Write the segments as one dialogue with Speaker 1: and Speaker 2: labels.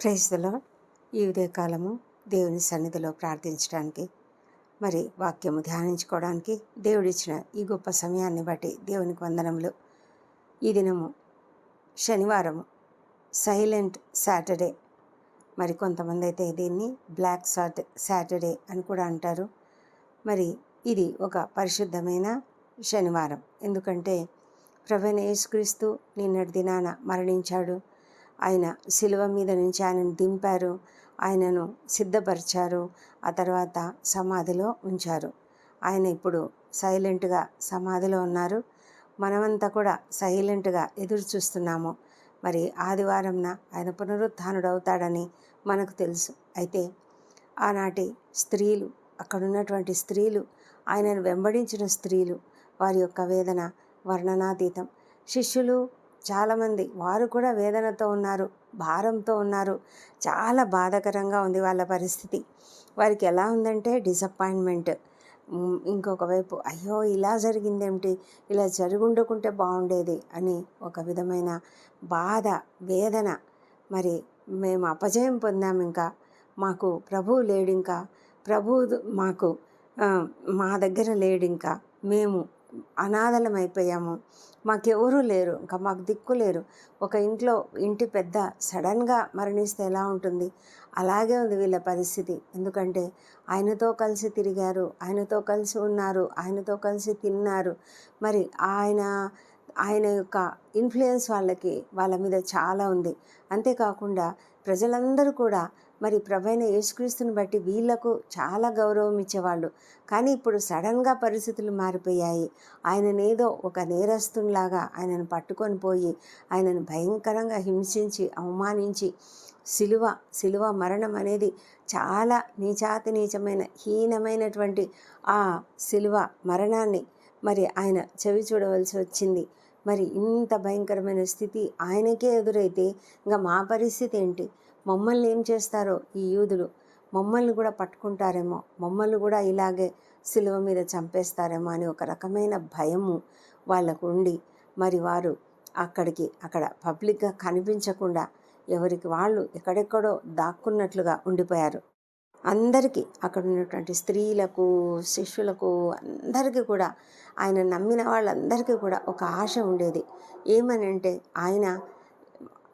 Speaker 1: ప్రైజ్లో ఈ ఉదయకాలము దేవుని సన్నిధిలో ప్రార్థించడానికి మరి వాక్యము ధ్యానించుకోవడానికి దేవుడిచ్చిన ఈ గొప్ప సమయాన్ని బట్టి దేవునికి వందనములు. ఈ దినము శనివారము సైలెంట్ సాటర్డే. మరి కొంతమంది అయితే దీన్ని బ్లాక్ సాట్ సాటర్డే అని కూడా అంటారు. మరి ఇది ఒక పరిశుద్ధమైన శనివారం. ఎందుకంటే ప్రవణ యేసుక్రీస్తు నిన్నటి దినాన మరణించాడు. ఆయన శిలువ మీద నుంచి ఆయనను దింపారు. ఆయనను సిద్ధపరిచారు. ఆ తర్వాత సమాధిలో ఉంచారు. ఆయన ఇప్పుడు సైలెంట్గా సమాధిలో ఉన్నారు. మనమంతా కూడా సైలెంట్గా ఎదురు చూస్తున్నాము. మరి ఆదివారంన ఆయన పునరుత్థానుడు అవుతాడని మనకు తెలుసు. అయితే ఆనాటి స్త్రీలు అక్కడ ఉన్నటువంటి స్త్రీలు ఆయనను వెంబడించిన స్త్రీలు వారి యొక్క వేదన వర్ణనాతీతం. శిష్యులు చాలామంది వారు కూడా వేదనతో ఉన్నారు భారంతో ఉన్నారు. చాలా బాధాకరంగా ఉంది వాళ్ళ పరిస్థితి. వారికి ఎలా ఉందంటే డిసప్పాయింట్మెంట్. ఇంకొక వైపు అయ్యో ఇలా జరిగిందేమిటి? ఇలా జరుగుండకుంటే బాగుండేది అని ఒక విధమైన బాధ వేదన. మరి మేము అపజయం పొందాం ఇంకా. మాకు ప్రభువు లేడు ఇంకా. ప్రభువు మాకు మా దగ్గర లేడు ఇంకా. మేము అనాథలం అయిపోయాము మాకెవరూ లేరు. ఇంకా మాకు దిక్కు లేరు ఒక ఇంట్లో ఇంటి పెద్ద సడన్గా మరణిస్తే ఎలా ఉంటుంది? అలాగే ఉంది వీళ్ళ పరిస్థితి. ఎందుకంటే ఆయనతో కలిసి తిరిగారు ఆయనతో కలిసి ఉన్నారు ఆయనతో కలిసి తిన్నారు. మరి ఆయన ఆయన యొక్క ఇన్ఫ్లుయెన్స్ వాళ్ళకి వాళ్ళ మీద చాలా ఉంది. అంతేకాకుండా ప్రజలందరూ కూడా మరి ప్రభైన యేసుక్రీస్తుని బట్టి వీళ్ళకు చాలా గౌరవం ఇచ్చేవాళ్ళు. కానీ ఇప్పుడు సడన్గా పరిస్థితులు మారిపోయాయి. ఆయననేదో ఒక నేరస్తునిలాగా ఆయనను పట్టుకొని పోయి ఆయనను భయంకరంగా హింసించి అవమానించి సిలువ సిలువ మరణం అనేది చాలా నీచాతి నీచమైన హీనమైనటువంటి ఆ సిలువ మరణాన్ని మరి ఆయన చెవి చూడవలసి వచ్చింది. మరి ఇంత భయంకరమైన స్థితి ఆయనకే ఎదురైతే ఇంకా మా పరిస్థితి ఏంటి? మమ్మల్ని ఏం చేస్తారో ఈ యూదులు? మమ్మల్ని కూడా పట్టుకుంటారేమో. మమ్మల్ని కూడా ఇలాగే సిలువ మీద చంపేస్తారేమో అని ఒక రకమైన భయము వాళ్ళకు ఉండి మరి వారు అక్కడికి అక్కడ పబ్లిక్గా కనిపించకుండా ఎవరికి వాళ్ళు ఎక్కడెక్కడో దాక్కున్నట్లుగా ఉండిపోయారు. అందరికీ అక్కడ ఉన్నటువంటి స్త్రీలకు శిష్యులకు అందరికీ కూడా ఆయన నమ్మిన వాళ్ళందరికీ కూడా ఒక ఆశ ఉండేది. ఏమని అంటే ఆయన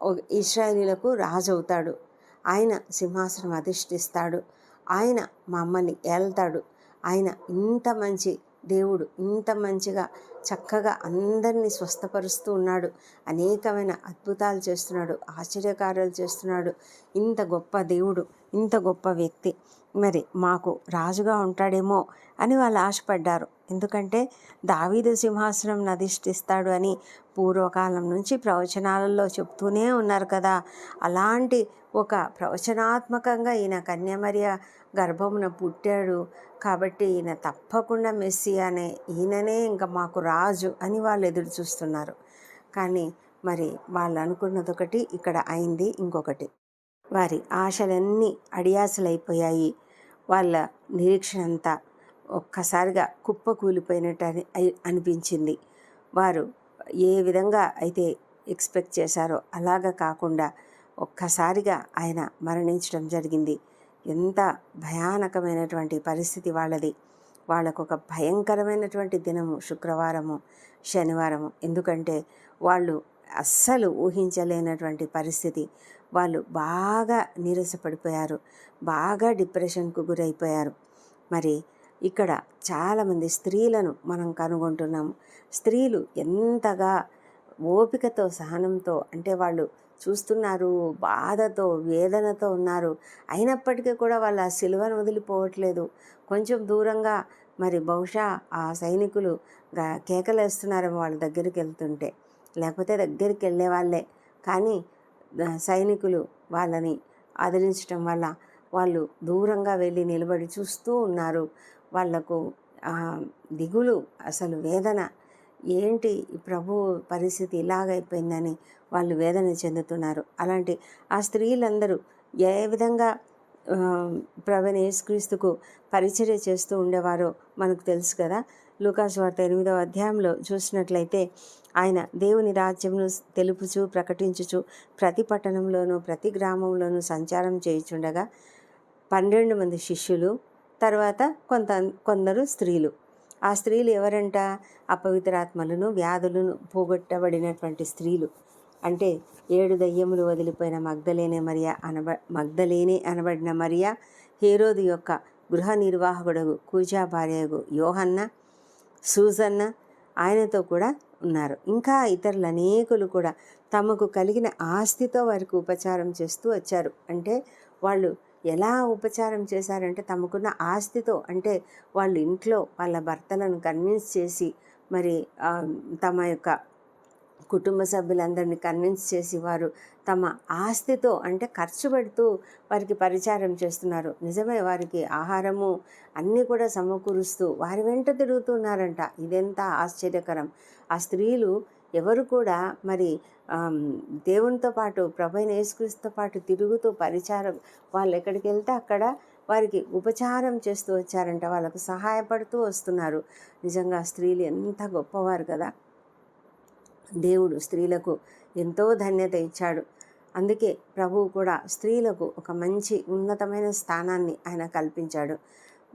Speaker 1: ఒక- ఇస్రాయేలీలకు రాజు అవుతాడు ఆయన సింహాసనం అధిష్ఠిస్తాడు. ఆయన మమ్మల్ని ఏళ్తాడు ఆయన ఇంత మంచి దేవుడు ఇంత మంచిగా చక్కగా అందరినీ స్వస్థపరుస్తూ ఉన్నాడు. అనేకమైన అద్భుతాలు చేస్తున్నాడు ఆశ్చర్యకార్యాలు చేస్తున్నాడు. ఇంత గొప్ప దేవుడు ఇంత గొప్ప వ్యక్తి. మరి మాకు రాజుగా ఉంటాడేమో అని వాళ్ళు ఆశపడ్డారు. ఎందుకంటే దావీదు సింహాసనం అధిష్ఠిస్తాడు అని పూర్వకాలం నుంచి ప్రవచనాలలో చెప్తూనే ఉన్నారు కదా. అలాంటి ఒక ప్రవచనాత్మకంగా ఈయన కన్యమర్య గర్భమున పుట్టాడు. కాబట్టి ఈయన తప్పకుండా మెస్సి అనే ఈయననే ఇంకా మాకు రాజు అని వాళ్ళు ఎదురు చూస్తున్నారు. కానీ మరి వాళ్ళు అనుకున్నది ఒకటి ఇక్కడ అయింది ఇంకొకటి. వారి ఆశలన్నీ అడియాసలైపోయాయి. వాళ్ళ నిరీక్షణ అంతా ఒక్కసారిగా కుప్ప కూలిపోయినట్టు అని అనిపించింది. వారు ఏ విధంగా అయితే ఎక్స్పెక్ట్ చేశారో అలాగా కాకుండా ఒక్కసారిగా ఆయన మరణించడం జరిగింది. ఎంత భయానకమైనటువంటి పరిస్థితి వాళ్ళది. వాళ్ళకు ఒక భయంకరమైనటువంటి దినము శుక్రవారము శనివారము. ఎందుకంటే వాళ్ళు అస్సలు ఊహించలేనటువంటి పరిస్థితి. వాళ్ళు బాగా నీరసపడిపోయారు. బాగా డిప్రెషన్కు గురైపోయారు. మరి ఇక్కడ చాలామంది స్త్రీలను మనం కనుగొంటున్నాము. స్త్రీలు ఎంతగా ఓపికతో సహనంతో అంటే వాళ్ళు చూస్తున్నారు బాధతో వేదనతో ఉన్నారు. అయినప్పటికీ కూడా వాళ్ళు ఆ సిలువను వదిలిపోవట్లేదు. కొంచెం దూరంగా మరి బహుశా ఆ సైనికులు కేకలేస్తున్నారేమో వాళ్ళ దగ్గరికి వెళ్తుంటే. లేకపోతే దగ్గరికి వెళ్ళే వాళ్ళే కానీ సైనికులు వాళ్ళని ఆదరించడం వల్ల వాళ్ళు దూరంగా వెళ్ళి నిలబడి చూస్తూ ఉన్నారు. వాళ్ళకు దిగులు అసలు వేదన ఏంటి ప్రభు పరిస్థితి ఇలాగైపోయిందని వాళ్ళు వేదన చెందుతున్నారు. అలాంటి ఆ స్త్రీలందరూ ఏ విధంగా ప్రవీణ యేసుక్రీస్తుకు పరిచర్య చేస్తూ ఉండేవారో మనకు తెలుసు కదా. లూకాసు వార్త ఎనిమిదవ అధ్యాయంలో చూసినట్లయితే ఆయన దేవుని రాజ్యంను తెలుపుచు ప్రకటించుచు ప్రతి పట్టణంలోనూ ప్రతి గ్రామంలోనూ సంచారం చేయుచుండగా పన్నెండు మంది శిష్యులు తర్వాత కొంత కొందరు స్త్రీలు. ఆ స్త్రీలు ఎవరంట? అపవిత్రాత్మలను వ్యాధులను పోగొట్టబడినటువంటి స్త్రీలు. అంటే ఏడు దయ్యములు వదిలిపోయిన మగ్ధలేనే మరియా అనబ మగ్ధలేనే అనబడిన మరియా హేరోదు యొక్క గృహ నిర్వాహకుడు కూజా భార్యగు యోహన్న సూజన్న ఆయనతో కూడా ఉన్నారు. ఇంకా ఇతరులు అనేకులు కూడా తమకు కలిగిన ఆస్తితో వారికి ఉపచారం చేస్తూ వచ్చారు. అంటే వాళ్ళు ఎలా ఉపచారం చేశారంటే తమకున్న ఆస్తితో అంటే వాళ్ళ ఇంట్లో వాళ్ళ భర్తలను కన్విన్స్ చేసి మరి తమ యొక్క కుటుంబ సభ్యులందరినీ కన్విన్స్ చేసి వారు తమ ఆస్తితో అంటే ఖర్చు పెడుతూ వారికి పరిచారం చేస్తున్నారు. నిజమే వారికి ఆహారము అన్నీ కూడా సమకూరుస్తూ వారి వెంట తిరుగుతున్నారంట. ఇదెంత ఆశ్చర్యకరం. ఆ స్త్రీలు ఎవరు కూడా మరి దేవునితో పాటు ప్రభైన యేసుక్రీస్తుతో పాటు తిరుగుతూ పరిచారం వాళ్ళు ఎక్కడికి వెళ్తే అక్కడ వారికి ఉపచారం చేస్తూ వచ్చారంట. వాళ్ళకు సహాయపడుతూ వస్తున్నారు. నిజంగా స్త్రీలు ఎంత గొప్పవారు కదా. దేవుడు స్త్రీలకు ఎంతో ధన్యత ఇచ్చాడు. అందుకే ప్రభువు కూడా స్త్రీలకు ఒక మంచి ఉన్నతమైన స్థానాన్ని ఆయన కల్పించాడు.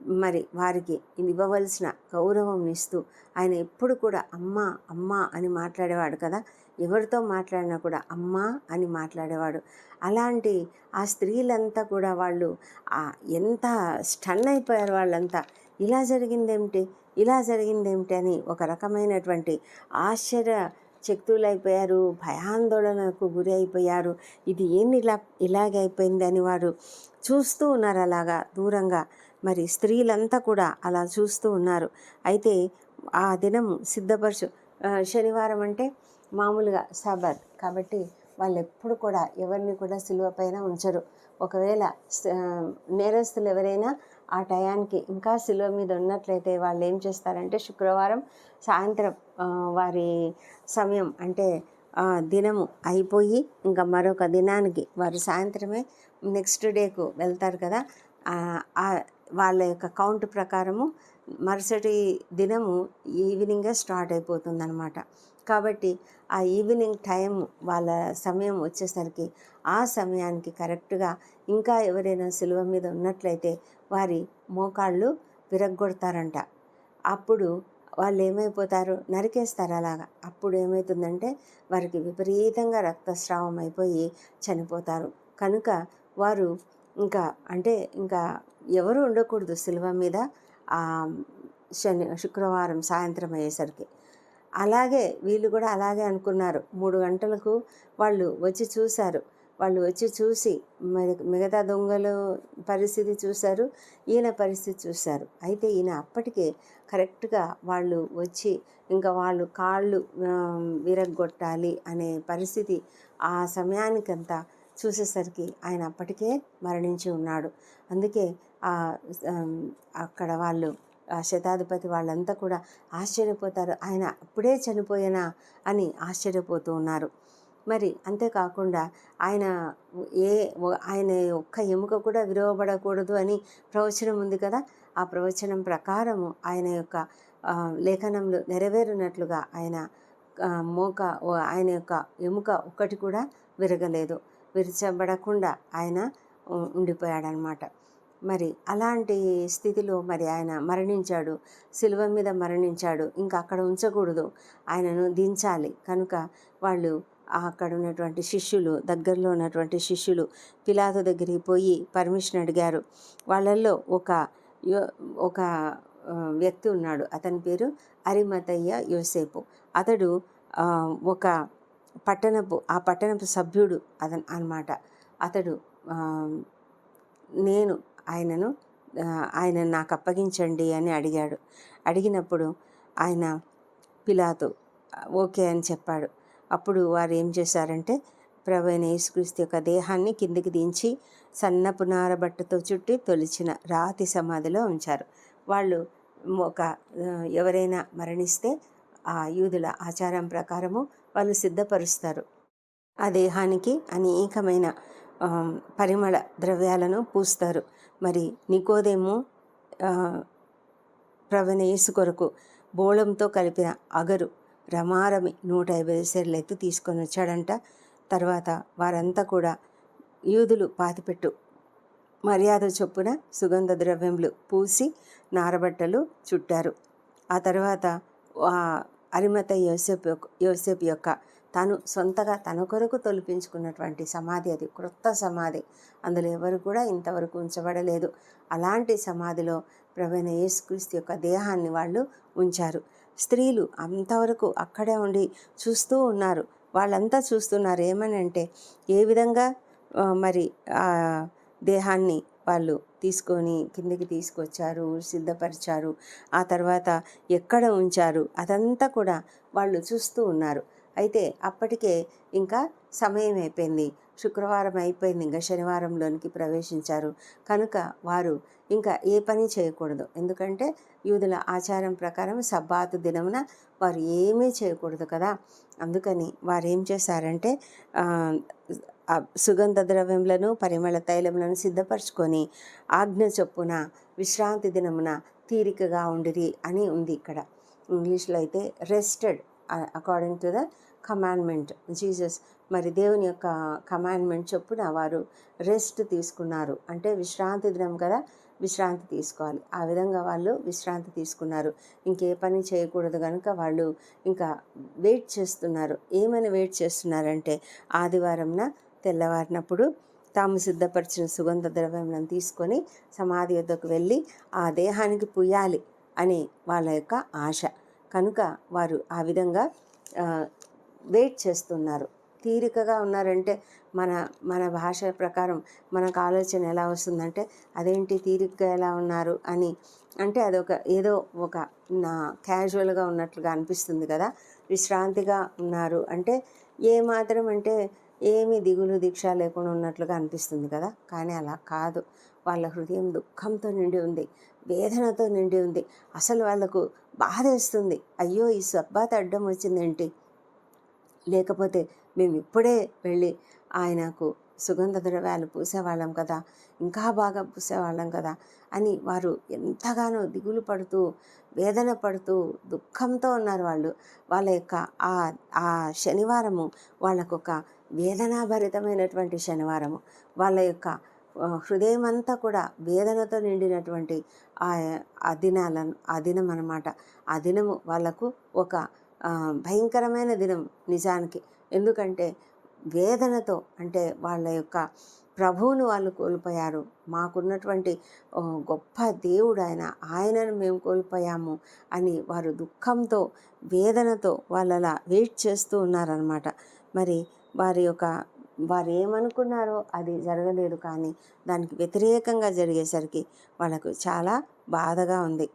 Speaker 1: మరి వారికి ఇవ్వవలసిన గౌరవం ఇస్తూ ఆయన ఎప్పుడు కూడా అమ్మ అమ్మ అని మాట్లాడేవాడు కదా. ఎవరితో మాట్లాడినా కూడా అమ్మ అని మాట్లాడేవాడు. అలాంటి ఆ స్త్రీలంతా కూడా వాళ్ళు ఎంత స్టన్ అయిపోయారు వాళ్ళంతా. ఇలా జరిగిందేమిటి? ఇలా జరిగిందేమిటి? అని ఒక రకమైనటువంటి ఆశ్చర్య చక్తులైపోయారు భయాందోళనకు గురి అయిపోయారు. ఇది ఏంది ఇలా ఇలాగైపోయింది అని వారు చూస్తూ ఉన్నారు అలాగా దూరంగా. మరి స్త్రీలంతా కూడా అలా చూస్తూ ఉన్నారు. అయితే ఆ దినం సిద్ధపరచు శనివారం అంటే మామూలుగా సబర్ కాబట్టి వాళ్ళు ఎప్పుడు కూడా ఎవరిని కూడా సిలువ పైన ఉంచరు. ఒకవేళ నేరస్తులు ఎవరైనా ఆ టయానికి ఇంకా సిలువ మీద ఉన్నట్లయితే వాళ్ళు ఏం చేస్తారంటే శుక్రవారం సాయంత్రం వారి సమయం అంటే దినము అయిపోయి ఇంకా మరొక దినానికి వారు సాయంత్రమే నెక్స్ట్ డేకు వెళ్తారు కదా. వాళ్ళ యొక్క కౌంట్ ప్రకారము మరుసటి దినము ఈవినింగే స్టార్ట్ అయిపోతుందన్నమాట. కాబట్టి ఆ ఈవినింగ్ టైం వాళ్ళ సమయం వచ్చేసరికి ఆ సమయానికి కరెక్ట్గా ఇంకా ఎవరైనా సిలువ మీద ఉన్నట్లయితే వారి మోకాళ్ళు విరగ్గొడతారంట. అప్పుడు వాళ్ళు ఏమైపోతారు నరికేస్తారు అలాగా. అప్పుడు ఏమవుతుందంటే వారికి విపరీతంగా రక్తస్రావం అయిపోయి చనిపోతారు. కనుక వారు ఇంకా అంటే ఇంకా ఎవరు ఉండకూడదు సిల్వ మీద. శని శుక్రవారం సాయంత్రం అయ్యేసరికి. అలాగే వీళ్ళు కూడా అలాగే అనుకున్నారు. మూడు గంటలకు వాళ్ళు వచ్చి చూశారు. వాళ్ళు వచ్చి చూసి మిగతా దొంగలు పరిస్థితి చూశారు. ఈయన పరిస్థితి చూశారు. అయితే ఈయన అప్పటికే కరెక్ట్గా వాళ్ళు వచ్చి ఇంకా వాళ్ళు కాళ్ళు విరగొట్టాలి అనే పరిస్థితి ఆ సమయానికంతా చూసేసరికి ఆయన అప్పటికే మరణించి ఉన్నాడు. అందుకే అక్కడ వాళ్ళు శతాధిపతి వాళ్ళంతా కూడా ఆశ్చర్యపోతారు. ఆయన అప్పుడే చనిపోయేనా? అని ఆశ్చర్యపోతూ ఉన్నారు. మరి అంతేకాకుండా ఆయన ఏ ఆయన ఒక్క ఎముక కూడా విరవబడకూడదు అని ప్రవచనం ఉంది కదా? ఆ ప్రవచనం ప్రకారము ఆయన యొక్క లేఖనంలో నెరవేరినట్లుగా ఆయన మోక ఆయన యొక్క ఎముక ఒక్కటి కూడా విరగలేదు. విరచబడకుండా ఆయన ఉండిపోయాడనమాట. మరి అలాంటి స్థితిలో మరి ఆయన మరణించాడు. శిలువ మీద మరణించాడు. ఇంకా అక్కడ ఉంచకూడదు. ఆయనను దించాలి. కనుక వాళ్ళు అక్కడ ఉన్నటువంటి శిష్యులు దగ్గరలో ఉన్నటువంటి శిష్యులు పిలాతు దగ్గరికి పోయి పర్మిషన్ అడిగారు. వాళ్ళల్లో ఒక ఒక వ్యక్తి ఉన్నాడు. అతని పేరు అరిమతయ్య యోసేపు. అతడు ఒక పట్టణపు ఆ పట్టణపు సభ్యుడు అతను అనమాట అతడు నేను ఆయనను ఆయన నాకు అప్పగించండి అని అడిగాడు. అడిగినప్పుడు ఆయన పిలాతో ఓకే అని చెప్పాడు. అప్పుడు వారు ఏం చేశారంటే ప్రవీణ యేసుక్రీస్తు యొక్క దేహాన్ని కిందికి దించి సన్న పునార బట్టతో చుట్టి తొలిచిన రాతి సమాధిలో ఉంచారు. వాళ్ళు ఒక ఎవరైనా మరణిస్తే ఆ యూదుల ఆచారం ప్రకారము వాళ్ళు సిద్ధపరుస్తారు. ఆ దేహానికి అనేకమైన పరిమళ ద్రవ్యాలను పూస్తారు. మరి నికోదేమో ప్రవణయేసు కొరకు బోళంతో కలిపిన అగరు రమారమి నూట యాభై సెర్లు ఎత్తు తీసుకొని వచ్చాడంట. తర్వాత వారంతా కూడా యూదులు పాతిపెట్టు మర్యాద చొప్పున సుగంధ ద్రవ్యములు పూసి నారబట్టలు చుట్టారు. ఆ తర్వాత అరిమత యోసేపు యొక్క యోసేపు యొక్క తను సొంతగా తన కొరకు తొలిపించుకున్నటువంటి సమాధి అది క్రొత్త సమాధి. అందులో ఎవరు కూడా ఇంతవరకు ఉంచబడలేదు. అలాంటి సమాధిలో ప్రవీణ యేసుక్రీస్తు యొక్క దేహాన్ని వాళ్ళు ఉంచారు. స్త్రీలు అంతవరకు అక్కడే ఉండి చూస్తూ ఉన్నారు. వాళ్ళంతా చూస్తున్నారు ఏమని అంటే ఏ విధంగా మరి ఆ దేహాన్ని వాళ్ళు తీసుకొని కిందికి తీసుకొచ్చారు సిద్ధపరిచారు ఆ తర్వాత ఎక్కడ ఉంచారు అదంతా కూడా వాళ్ళు చూస్తూ ఉన్నారు. అయితే అప్పటికే ఇంకా సమయం అయిపోయింది. శుక్రవారం అయిపోయింది. ఇంకా శనివారంలోనికి ప్రవేశించారు. కనుక వారు ఇంకా ఏ పని చేయకూడదు. ఎందుకంటే యూదుల ఆచారం ప్రకారం సబ్బాతు దినమున వారు ఏమీ చేయకూడదు కదా. అందుకని వారు ఏం చేశారంటే సుగంధ ద్రవ్యములను పరిమళ తైలములను సిద్ధపరచుకొని ఆజ్ఞ చొప్పున విశ్రాంతి దినమున తీరికగా ఉండిరి అని ఉంది ఇక్కడ. ఇంగ్లీష్లో అయితే rested according to the commandment. Jesus మరి దేవుని యొక్క కమాండ్మెంట్ చొప్పున వారు రెస్ట్ తీసుకున్నారు. అంటే విశ్రాంతి దినం కదా విశ్రాంతి తీసుకోవాలి. ఆ విధంగా వాళ్ళు విశ్రాంతి తీసుకున్నారు. ఇంకే పని చేయకూడదు కనుక వాళ్ళు ఇంకా వెయిట్ చేస్తున్నారు. ఏమని వెయిట్ చేస్తున్నారంటే ఆదివారంన తెల్లవారినప్పుడు తాము సిద్ధపరిచిన సుగంధ ద్రవ్యం తీసుకొని సమాధి వద్దకు వెళ్ళి ఆ దేహానికి పుయ్యాలి అని వాళ్ళ యొక్క ఆశ. కనుక వారు ఆ విధంగా వెయిట్ చేస్తున్నారు. తీరికగా ఉన్నారంటే మన మన భాష ప్రకారం మనకు ఆలోచన ఎలా వస్తుందంటే అదేంటి తీరికగా ఎలా ఉన్నారు? అని. అంటే అదొక ఏదో ఒక నా క్యాజువల్గా ఉన్నట్లుగా అనిపిస్తుంది కదా. విశ్రాంతిగా ఉన్నారు అంటే ఏ మాత్రం అంటే ఏమి దిగులు దీక్ష లేకుండా ఉన్నట్లుగా అనిపిస్తుంది కదా. కానీ అలా కాదు. వాళ్ళ హృదయం దుఃఖంతో నిండి ఉంది. వేదనతో నిండి ఉంది. అసలు వాళ్ళకు బాధ వేస్తుంది అయ్యో ఈ సబ్బాత అడ్డం వచ్చిందేంటి? లేకపోతే మేము ఇప్పుడే వెళ్ళి ఆయనకు సుగంధ ద్రవ్యాలు పూసేవాళ్ళం కదా ఇంకా బాగా పూసేవాళ్ళం కదా అని వారు ఎంతగానో దిగులు పడుతూ వేదన పడుతూ దుఃఖంతో ఉన్నారు వాళ్ళు. వాళ్ళ యొక్క ఆ ఆ శనివారము వాళ్ళకొక వేదనాభరితమైనటువంటి శనివారము. వాళ్ళ యొక్క హృదయం అంతా కూడా వేదనతో నిండినటువంటి ఆ దినాలను ఆ దినం అనమాట ఆ దినము వాళ్ళకు ఒక భయంకరమైన దినం నిజానికి. ఎందుకంటే వేదనతో అంటే వాళ్ళ యొక్క ప్రభువును వాళ్ళు కోల్పోయారు. మాకున్నటువంటి గొప్ప దేవుడు ఆయన ఆయనను మేము కోల్పోయాము అని వారు దుఃఖంతో వేదనతో వాళ్ళలా వెయిట్ చేస్తూ ఉన్నారనమాట మరి వారి యొక్క వారు ఏమనుకున్నారో అది జరగలేదు కానీ దానికి వ్యతిరేకంగా జరిగేసరికి వాళ్ళకు చాలా బాధగా ఉంది.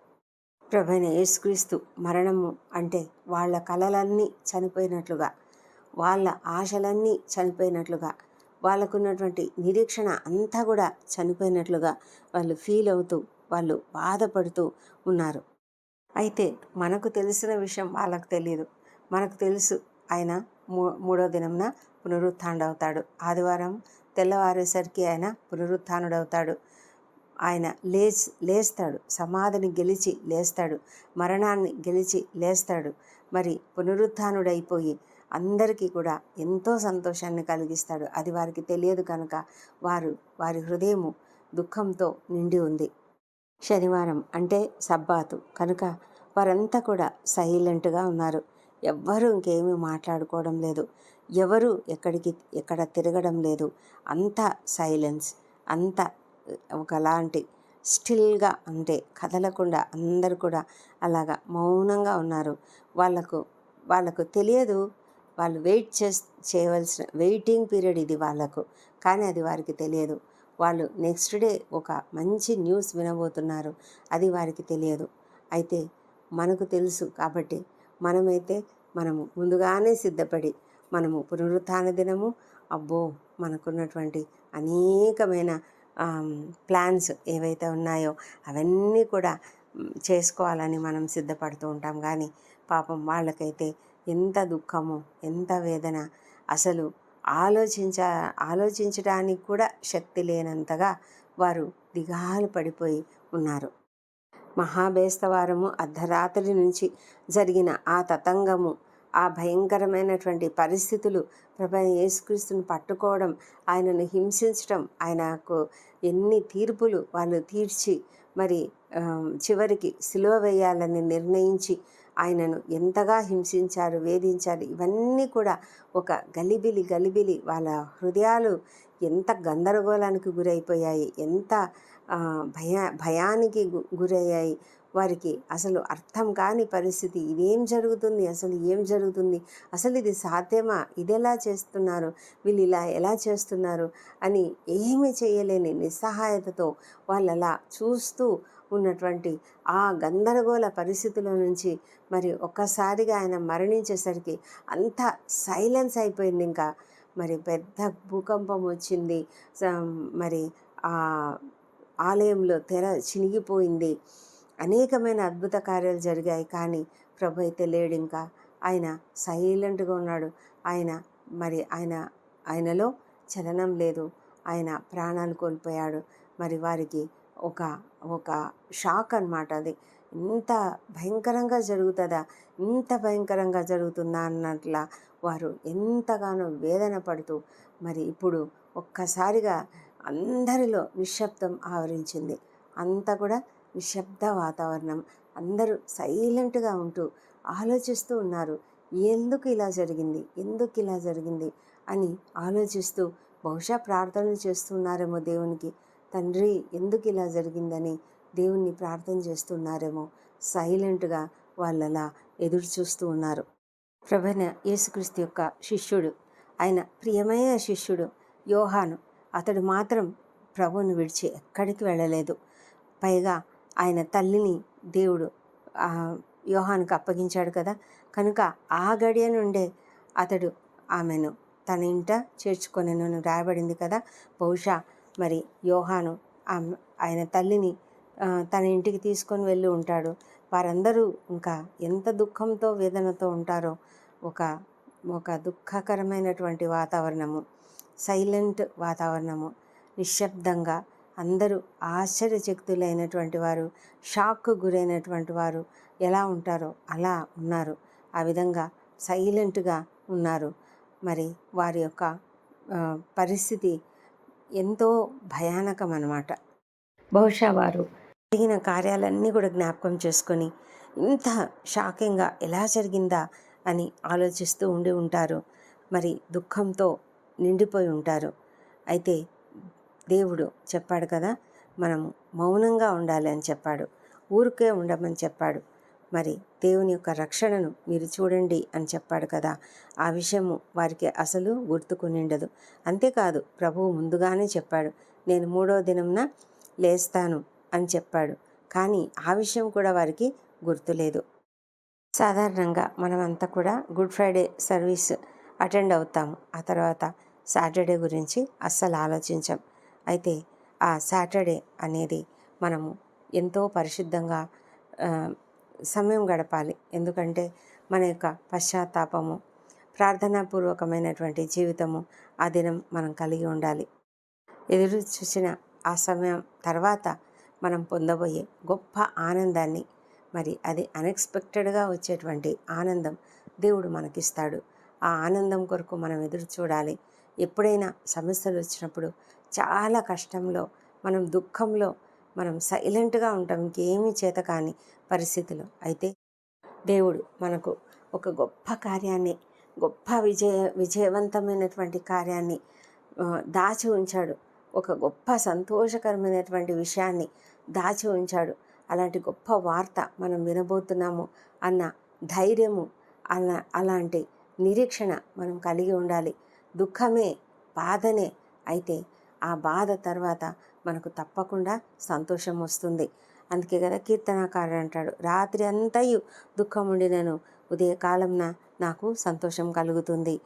Speaker 1: ప్రభైన యేసుక్రీస్తు మరణము అంటే వాళ్ళ కళలన్నీ చనిపోయినట్లుగా వాళ్ళ ఆశలన్నీ చనిపోయినట్లుగా వాళ్ళకున్నటువంటి నిరీక్షణ అంతా కూడా చనిపోయినట్లుగా వాళ్ళు ఫీల్ అవుతూ వాళ్ళు బాధపడుతూ ఉన్నారు. అయితే మనకు తెలిసిన విషయం వాళ్ళకు తెలియదు మనకు తెలుసు ఆయన మూ మూడో దినంన పునరుత్డవుతాడు ఆదివారం తెల్లవారేసరికి ఆయన పునరుత్డవుతాడు ఆయన లేచి లేస్తాడు. సమాధిని గెలిచి లేస్తాడు. మరణాన్ని గెలిచి లేస్తాడు. మరి పునరుత్డైపోయి అందరికీ కూడా ఎంతో సంతోషాన్ని కలిగిస్తాడు. అది వారికి తెలియదు కనుక వారు వారి హృదయము దుఃఖంతో నిండి ఉంది. శనివారం అంటే సబ్బాతు. కనుక వారంతా కూడా సైలెంట్గా ఉన్నారు. ఎవ్వరూ ఇంకేమీ మాట్లాడుకోవడం లేదు. ఎవరు ఎక్కడికి ఎక్కడ తిరగడం లేదు. అంత సైలెన్స్. అంత ఒకలాంటి స్టిల్గా అంటే కదలకుండా అందరు కూడా అలాగా మౌనంగా ఉన్నారు. వాళ్ళకు వాళ్ళకు తెలియదు. వాళ్ళు వెయిట్ చే చేయవలసిన వెయిటింగ్ పీరియడ్ ఇది వాళ్ళకు. కానీ అది వారికి తెలియదు. వాళ్ళు నెక్స్ట్ డే ఒక మంచి న్యూస్ వినబోతున్నారు. అది వారికి తెలియదు. అయితే మనకు తెలుసు కాబట్టి మనమైతే మనము ముందుగానే సిద్ధపడి మనము పునరుత్న దినము. అబ్బో! మనకున్నటువంటి అనేకమైన ప్లాన్స్ ఏవైతే ఉన్నాయో అవన్నీ కూడా చేసుకోవాలని మనం సిద్ధపడుతూ ఉంటాం. కానీ పాపం వాళ్ళకైతే ఎంత దుఃఖము ఎంత వేదన అసలు ఆలోచించ ఆలోచించడానికి కూడా శక్తి లేనంతగా వారు దిగాలు పడిపోయి ఉన్నారు. మహాబేస్తవారము అర్ధరాత్రి నుంచి జరిగిన ఆ తతంగము ఆ భయంకరమైనటువంటి పరిస్థితులు ప్రభా యేసుక్రీస్తుని పట్టుకోవడం ఆయనను హింసించడం ఆయనకు ఎన్ని తీర్పులు వాళ్ళు తీర్చి మరి చివరికి సిలువ వేయాలని నిర్ణయించి ఆయనను ఎంతగా హింసించారు వేధించారు ఇవన్నీ కూడా ఒక గలిబిలి గలిబిలి వాళ్ళ హృదయాలు ఎంత గందరగోళానికి గురైపోయాయి ఎంత భయ భయానికి గురయ్యాయి. వారికి అసలు అర్థం కాని పరిస్థితి. ఇదేం జరుగుతుంది? అసలు ఏం జరుగుతుంది? అసలు ఇది సాధ్యమా? ఇది ఎలా చేస్తున్నారు? వీళ్ళు ఇలా ఎలా చేస్తున్నారు? అని ఏమి చేయలేని నిస్సహాయతతో వాళ్ళు అలా చూస్తూ ఉన్నటువంటి ఆ గందరగోళ పరిస్థితిలో నుంచి మరి ఒక్కసారిగా ఆయన మరణించేసరికి అంతా సైలెన్స్ అయిపోయింది ఇంకా. మరి పెద్ద భూకంపం వచ్చింది. మరి ఆ ఆలయంలో తెర చినిగిపోయింది. అనేకమైన అద్భుత కార్యాలు జరిగాయి. కానీ ప్రభు అయితే లేడు ఇంకా. ఆయన సైలెంట్గా ఉన్నాడు. ఆయన మరి ఆయన ఆయనలో చలనం లేదు. ఆయన ప్రాణాలు కోల్పోయాడు. మరి వారికి ఒక ఒక షాక్ అనమాట అది. ఇంత భయంకరంగా జరుగుతుందా? ఇంత భయంకరంగా జరుగుతుందా? అన్నట్ల వారు ఎంతగానో వేదన పడుతూ మరి ఇప్పుడు ఒక్కసారిగా అందరిలో నిశ్శబ్దం ఆవరించింది. అంతా కూడా నిశ్శబ్ద వాతావరణం. అందరూ సైలెంట్గా ఉంటూ ఆలోచిస్తూ ఉన్నారు. ఎందుకు ఇలా జరిగింది? ఎందుకు ఇలా జరిగింది? అని ఆలోచిస్తూ బహుశా ప్రార్థనలు చేస్తున్నారేమో దేవునికి. తండ్రి ఎందుకు ఇలా జరిగిందని దేవుణ్ణి ప్రార్థన చేస్తున్నారేమో సైలెంట్గా వాళ్ళలా ఎదురు చూస్తూ ఉన్నారు. ప్రభన యేసుక్రీస్తు యొక్క శిష్యుడు ఆయన ప్రియమైన శిష్యుడు యోహాను అతడు మాత్రం ప్రభువును విడిచి ఎక్కడికి వెళ్ళలేదు. పైగా ఆయన తల్లిని దేవుడు యోహానికి అప్పగించాడు కదా. కనుక ఆ గడియ నుండే అతడు ఆమెను తన ఇంట చేర్చుకొనను రాయబడింది కదా. బహుశా మరి యోహాను ఆమె ఆయన తల్లిని తన ఇంటికి తీసుకొని వెళ్ళి ఉంటాడు. వారందరూ ఇంకా ఎంత దుఃఖంతో వేదనతో ఉంటారో ఒక ఒక దుఃఖకరమైనటువంటి వాతావరణము సైలెంట్ వాతావరణము నిశ్శబ్దంగా అందరూ ఆశ్చర్యచక్తులైనటువంటి వారు షాక్కు గురైనటువంటి వారు ఎలా ఉంటారో అలా ఉన్నారు. ఆ విధంగా సైలెంట్గా ఉన్నారు. మరి వారి యొక్క పరిస్థితి ఎంతో భయానకం అన్నమాట బహుశా వారు జరిగిన కార్యాలన్నీ కూడా జ్ఞాపకం చేసుకొని ఇంత షాకింగ్గా ఎలా జరిగిందా అని ఆలోచిస్తూ ఉండి ఉంటారు. మరి దుఃఖంతో నిండిపోయి ఉంటారు. అయితే దేవుడు చెప్పాడు కదా మనం మౌనంగా ఉండాలి అని చెప్పాడు. ఊరికే ఉండమని చెప్పాడు. మరి దేవుని యొక్క రక్షణను మీరు చూడండి అని చెప్పాడు కదా. ఆ విషయము వారికి అసలు గుర్తుకునిండదు అంతేకాదు ప్రభువు ముందుగానే చెప్పాడు నేను మూడో దినంన లేస్తాను అని చెప్పాడు. కానీ ఆ విషయం కూడా వారికి గుర్తులేదు. సాధారణంగా మనమంతా కూడా గుడ్ ఫ్రైడే సర్వీస్ అటెండ్ అవుతాము. ఆ తర్వాత సాటర్డే గురించి అస్సలు ఆలోచించాం. అయితే ఆ సాటర్డే అనేది మనము ఎంతో పరిశుద్ధంగా సమయం గడపాలి. ఎందుకంటే మన యొక్క పశ్చాత్తాపము ప్రార్థనాపూర్వకమైనటువంటి జీవితము ఆ దినం మనం కలిగి ఉండాలి. ఎదురు చూసిన ఆ సమయం తర్వాత మనం పొందబోయే గొప్ప ఆనందాన్ని మరి అది అన్ఎక్స్పెక్టెడ్గా వచ్చేటువంటి ఆనందం దేవుడు మనకిస్తాడు. ఆ ఆనందం కొరకు మనం ఎదురు చూడాలి. ఎప్పుడైనా సమస్యలు వచ్చినప్పుడు చాలా కష్టంలో మనం దుఃఖంలో మనం సైలెంట్గా ఉంటాం. ఇంకేమీ చేత కాని పరిస్థితులు. అయితే దేవుడు మనకు ఒక గొప్ప కార్యాన్ని గొప్ప విజయ విజయవంతమైనటువంటి కార్యాన్ని దాచి ఉంచాడు. ఒక గొప్ప సంతోషకరమైనటువంటి విషయాన్ని దాచి ఉంచాడు. అలాంటి గొప్ప వార్త మనం వినబోతున్నాము అన్న ధైర్యము అన్న అలాంటి నిరీక్షణ మనం కలిగి ఉండాలి. దుఃఖమే బాధనే. అయితే ఆ బాధ తర్వాత మనకు తప్పకుండా సంతోషం వస్తుంది. అందుకే కదా కీర్తనాకారుడు అంటాడు రాత్రి అంతయు దుఃఖం ఉండినను ఉదయకాలంన నాకు సంతోషం కలుగుతుంది.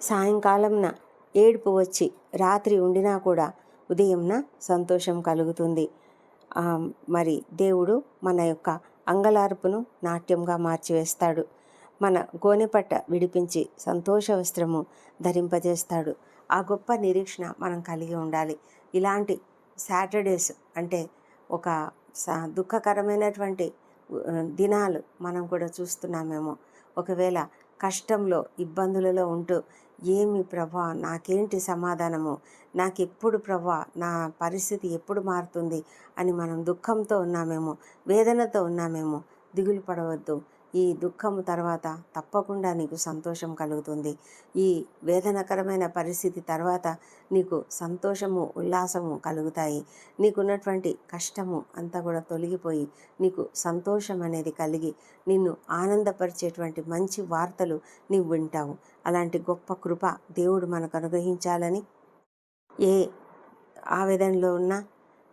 Speaker 1: సాయంకాలంన ఏడుపు వచ్చి రాత్రి ఉండినా కూడా ఉదయంన సంతోషం కలుగుతుంది. మరి దేవుడు మన యొక్క అంగలార్పును నాట్యంగా మార్చివేస్తాడు. మన గోనెపట్ట విడిపించి సంతోష వస్త్రము ధరింపజేస్తాడు. ఆ గొప్ప నిరీక్షణ మనం కలిగి ఉండాలి. ఇలాంటి సాటర్డేస్ అంటే ఒక స దుఃఖకరమైనటువంటి దినాలు మనం కూడా చూస్తున్నామేమో. ఒకవేళ కష్టంలో ఇబ్బందులలో ఉంటూ ఏమి ప్రభా నాకేంటి సమాధానము? నాకు ఎప్పుడు ప్రభా నా పరిస్థితి ఎప్పుడు మారుతుంది? అని మనం దుఃఖంతో ఉన్నామేమో వేదనతో ఉన్నామేమో దిగులు పడవద్దు. ఈ దుఃఖము తర్వాత తప్పకుండా నీకు సంతోషం కలుగుతుంది. ఈ వేదనకరమైన పరిస్థితి తర్వాత నీకు సంతోషము ఉల్లాసము కలుగుతాయి. నీకున్నటువంటి కష్టము అంతా కూడా తొలగిపోయి నీకు సంతోషం అనేది కలిగి నిన్ను ఆనందపరిచేటువంటి మంచి వార్తలు నీవు వింటావు. అలాంటి గొప్ప కృప దేవుడు మనకు అనుగ్రహించాలని ఏ ఆవేదనలో ఉన్నా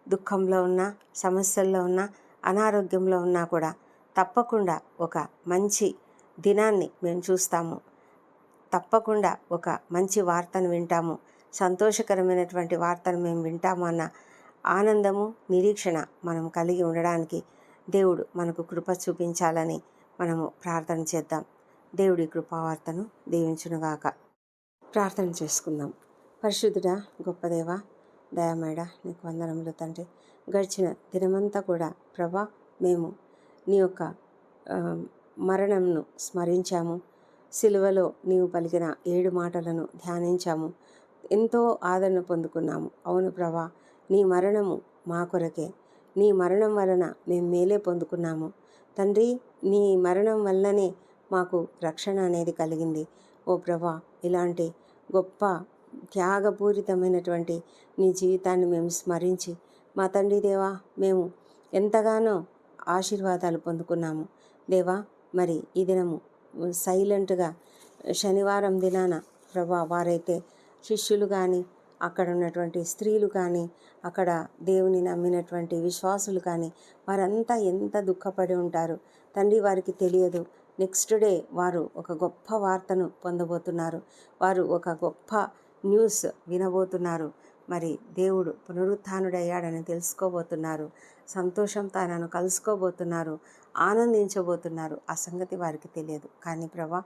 Speaker 1: దుఃఖంలో ఉన్నా సమస్యల్లో ఉన్నా అనారోగ్యంలో ఉన్నా కూడా తప్పకుండా ఒక మంచి దినాన్ని మేము చూస్తాము. తప్పకుండా ఒక మంచి వార్తను వింటాము. సంతోషకరమైనటువంటి వార్తను మేము వింటాము అన్న ఆనందము నిరీక్షణ మనం కలిగి ఉండడానికి దేవుడు మనకు కృప చూపించాలని మనము ప్రార్థన చేద్దాం. దేవుడి కృపావార్తను దీవించునుగాక. ప్రార్థన చేసుకుందాం. పరిశుద్ధుడా గొప్పదేవ దయామేడ నీకు వందనములు తండ్రి. గడిచిన దినమంతా కూడా ప్రభా మేము నీ యొక్క మరణంను స్మరించాము. సిలువలో నీవు పలికిన ఏడు మాటలను ధ్యానించాము. ఎంతో ఆదరణ పొందుకున్నాము. అవును ప్రభా నీ మరణము మా కొరకే. నీ మరణం వలన మేము మేలే పొందుకున్నాము. తండ్రి నీ మరణం వల్లనే మాకు రక్షణ అనేది కలిగింది. ఓ ప్రభా ఇలాంటి గొప్ప త్యాగపూరితమైనటువంటి నీ జీవితాన్ని మేము స్మరించి మా తండ్రి దేవా మేము ఎంతగానో ఆశీర్వాదాలు పొందుకున్నాము. దేవా మరి ఈ దినము సైలెంట్గా శనివారం దినాన ప్రభా వారైతే శిష్యులు కానీ అక్కడ ఉన్నటువంటి స్త్రీలు కానీ అక్కడ దేవుని నమ్మినటువంటి విశ్వాసులు కానీ వారంతా ఎంత దుఃఖపడి ఉంటారు తండ్రి వారికి తెలియదు. నెక్స్ట్ డే వారు ఒక గొప్ప వార్తను పొందబోతున్నారు. వారు ఒక గొప్ప న్యూస్ వినబోతున్నారు. మరి దేవుడు పునరుత్డయ్యాడని తెలుసుకోబోతున్నారు. సంతోషం తానను కలుసుకోబోతున్నారు. ఆనందించబోతున్నారు. ఆ సంగతి వారికి తెలియదు. కానీ ప్రభా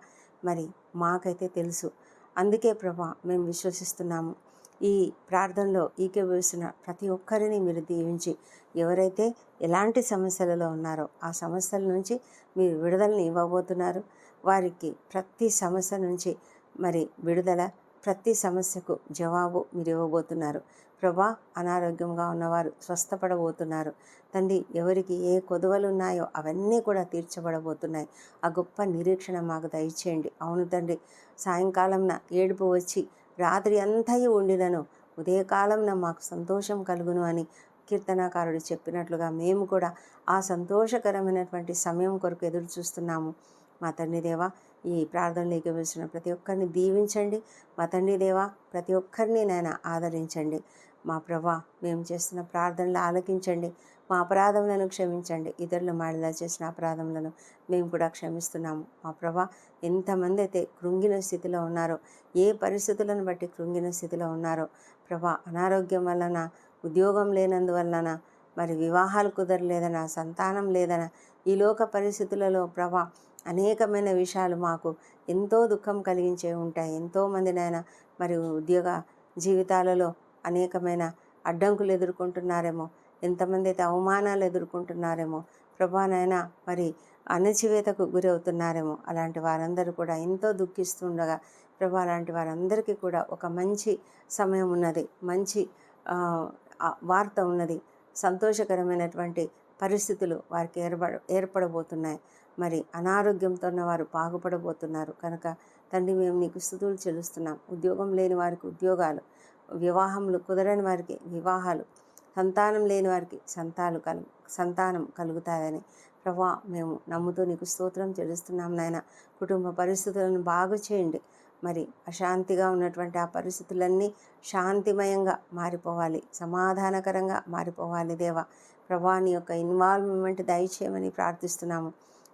Speaker 1: మరి మాకైతే తెలుసు. అందుకే ప్రభా మేము విశ్వసిస్తున్నాము. ఈ ప్రార్థనలో ఈకేవేసిన ప్రతి ఒక్కరిని మీరు దీవించి ఎవరైతే ఎలాంటి సమస్యలలో ఉన్నారో ఆ సమస్యల నుంచి మీరు విడుదలని ఇవ్వబోతున్నారు. వారికి ప్రతి సమస్య నుంచి మరి విడుదల ప్రతి సమస్యకు జవాబు మీరు ఇవ్వబోతున్నారు ప్రభా అనారోగ్యంగా ఉన్నవారు స్వస్థపడబోతున్నారు. తండ్రి ఎవరికి ఏ కొదవలు ఉన్నాయో అవన్నీ కూడా తీర్చబడబోతున్నాయి. ఆ గొప్ప నిరీక్షణ మాకు దయచేయండి. అవును తండ్రి సాయంకాలంన ఏడుపు వచ్చి రాత్రి అంతయు ఉండినను ఉదయకాలంన మాకు సంతోషం కలుగును అని కీర్తనాకారుడు చెప్పినట్లుగా మేము కూడా ఆ సంతోషకరమైనటువంటి సమయం కొరకు ఎదురు చూస్తున్నాము మా తండ్రి దేవా ఈ ప్రార్థనలోకి వచ్చిన ప్రతి ఒక్కరిని దీవించండి. మా తండ్రి దేవా ప్రతి ఒక్కరిని నాయన ఆదరించండి. మా ప్రభా మేము చేస్తున్న ప్రార్థనలు ఆలకించండి. మా అపరాధములను క్షమించండి. ఇతరులు మాడిలా చేసిన అపరాధములను మేము కూడా క్షమిస్తున్నాము. మా ప్రభా ఎంతమంది అయితే కృంగిన స్థితిలో ఉన్నారో ఏ పరిస్థితులను బట్టి కృంగిన స్థితిలో ఉన్నారో ప్రభా అనారోగ్యం వలన ఉద్యోగం లేనందువలన మరి వివాహాలు కుదరలేదన సంతానం లేదన ఈ లోక పరిస్థితులలో ప్రభా అనేకమైన విషయాలు మాకు ఎంతో దుఃఖం కలిగించే ఉంటాయి. ఎంతోమంది నాయన మరి ఉద్యోగ జీవితాలలో అనేకమైన అడ్డంకులు ఎదుర్కొంటున్నారేమో ఎంతమంది అయితే అవమానాలు ఎదుర్కొంటున్నారేమో ప్రభా మరి అణచివేతకు గురవుతున్నారేమో అలాంటి వారందరూ కూడా ఎంతో దుఃఖిస్తుండగా ప్రభా అలాంటి వారందరికీ కూడా ఒక మంచి సమయం ఉన్నది. మంచి వార్త ఉన్నది. సంతోషకరమైనటువంటి పరిస్థితులు వారికి ఏర్పడ ఏర్పడబోతున్నాయి. మరి అనారోగ్యంతో ఉన్న వారు బాగుపడబోతున్నారు. కనుక తండ్రి మేము నీకు స్థుతులు చెల్లిస్తున్నాం. ఉద్యోగం లేని వారికి ఉద్యోగాలు వివాహములు కుదరని వారికి వివాహాలు సంతానం లేని వారికి సంతాలు కలు సంతానం కలుగుతాయని ప్రభా మేము నమ్ముతూ నీకు స్తోత్రం చెల్లిస్తున్నాం నాయన. కుటుంబ పరిస్థితులను బాగు చేయండి. మరి అశాంతిగా ఉన్నటువంటి ఆ పరిస్థితులన్నీ శాంతిమయంగా మారిపోవాలి. సమాధానకరంగా మారిపోవాలి దేవా. ప్రభా నీ యొక్క ఇన్వాల్వ్మెంట్ దయచేయమని ప్రార్థిస్తున్నాము.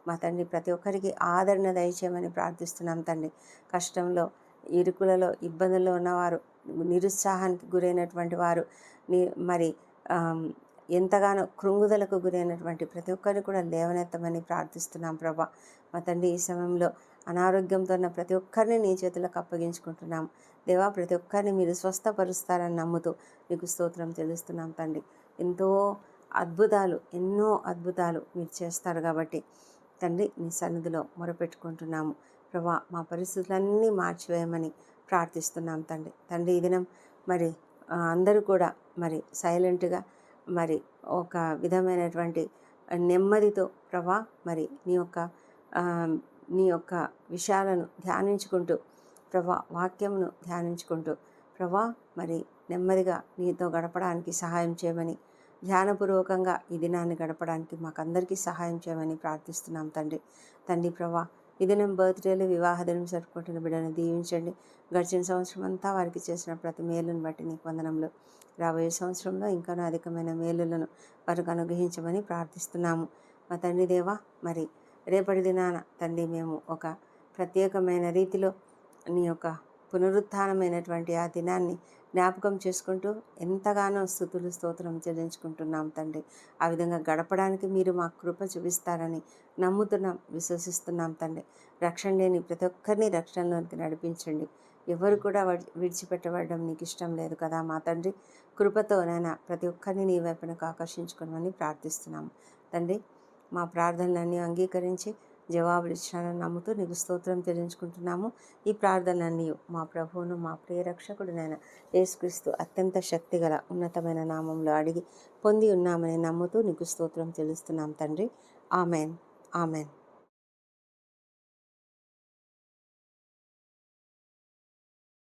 Speaker 1: మా తండ్రి ప్రతి ఒక్కరికి ఆదరణ దయచేయమని ప్రార్థిస్తున్నాం తండ్రి. కష్టంలో ఇరుకులలో ఇబ్బందుల్లో ఉన్నవారు నిరుత్సాహానికి గురైనటువంటి వారు మరి ఎంతగానో కృంగుదలకు గురైనటువంటి ప్రతి ఒక్కరిని కూడా లేవనెత్తమని ప్రార్థిస్తున్నాం ప్రభా. మా తండ్రి ఈ సమయంలో అనారోగ్యంతో ఉన్న ప్రతి ఒక్కరిని నీ చేతులకు అప్పగించుకుంటున్నాం. దేవా ప్రతి ఒక్కరిని మీరు స్వస్థపరుస్తారని నమ్ముతూ నీకు స్తోత్రం తెలుస్తున్నాం తండ్రి. ఎంతో అద్భుతాలు ఎన్నో అద్భుతాలు మీరు చేస్తారు కాబట్టి తండ్రి నీ సన్నిధిలో మొరపెట్టుకుంటున్నాము. ప్రభా మా పరిస్థితులన్నీ మార్చివేయమని ప్రార్థిస్తున్నాం తండ్రి. తండ్రి ఈ దినం మరి అందరూ కూడా మరి సైలెంట్గా మరి ఒక విధమైనటువంటి నెమ్మదితో ప్రభా మరి నీ యొక్క నీ యొక్క విషయాలను ధ్యానించుకుంటూ ప్రభా వాక్యమును ధ్యానించుకుంటూ ప్రభా మరి నెమ్మదిగా నీతో గడపడానికి సహాయం చేయమని ధ్యానపూర్వకంగా ఈ దినాన్ని గడపడానికి మాకందరికీ సహాయం చేయమని ప్రార్థిస్తున్నాం తండ్రి. తండ్రి ప్రభా ఈ దినం బర్త్డేలు వివాహ దినం జరుపుకుంటున్న బిడ్డను దీవించండి. గడిచిన సంవత్సరం అంతా వారికి చేసిన ప్రతి మేలును బట్టి నీకు వందనంలో రాబోయే సంవత్సరంలో ఇంకా అధికమైన మేలులను వారికి అనుగ్రహించమని ప్రార్థిస్తున్నాము. మా తండ్రి దేవా మరి రేపటి దినాన తండ్రి మేము ఒక ప్రత్యేకమైన రీతిలో నీ యొక్క పునరుత్థానమైనటువంటి ఆ దినాన్ని జ్ఞాపకం చేసుకుంటూ ఎంతగానో స్థుతులు స్తోత్రం చెల్లించుకుంటున్నాం తండ్రి. ఆ విధంగా గడపడానికి మీరు మా కృప చూపిస్తారని నమ్ముతున్నాం విశ్వసిస్తున్నాం తండ్రి. రక్షణ లేని ప్రతి ఒక్కరిని రక్షణలోనికి నడిపించండి. ఎవరు కూడా విడిచిపెట్టబడడం నీకు ఇష్టం లేదు కదా మా తండ్రి. కృపతో ప్రతి ఒక్కరిని నీ వైపునకు ఆకర్షించుకోమని ప్రార్థిస్తున్నాము. తండ్రి మా ప్రార్థనలన్నీ అంగీకరించి జవాబులు ఇచ్చానని నమ్ముతూ నీకు స్తోత్రం తెలియజుకుంటున్నాము ఈ ప్రార్థనలన్నీ మా ప్రభువును మా ప్రియ రక్షకుడునైన యేసుక్రీస్తు అత్యంత శక్తిగల ఉన్నతమైన నామంలో అడిగి పొంది ఉన్నామని నమ్ముతూ నీకు స్తోత్రం తెలుస్తున్నాం తండ్రి. ఆమెన్. ఆమెన్.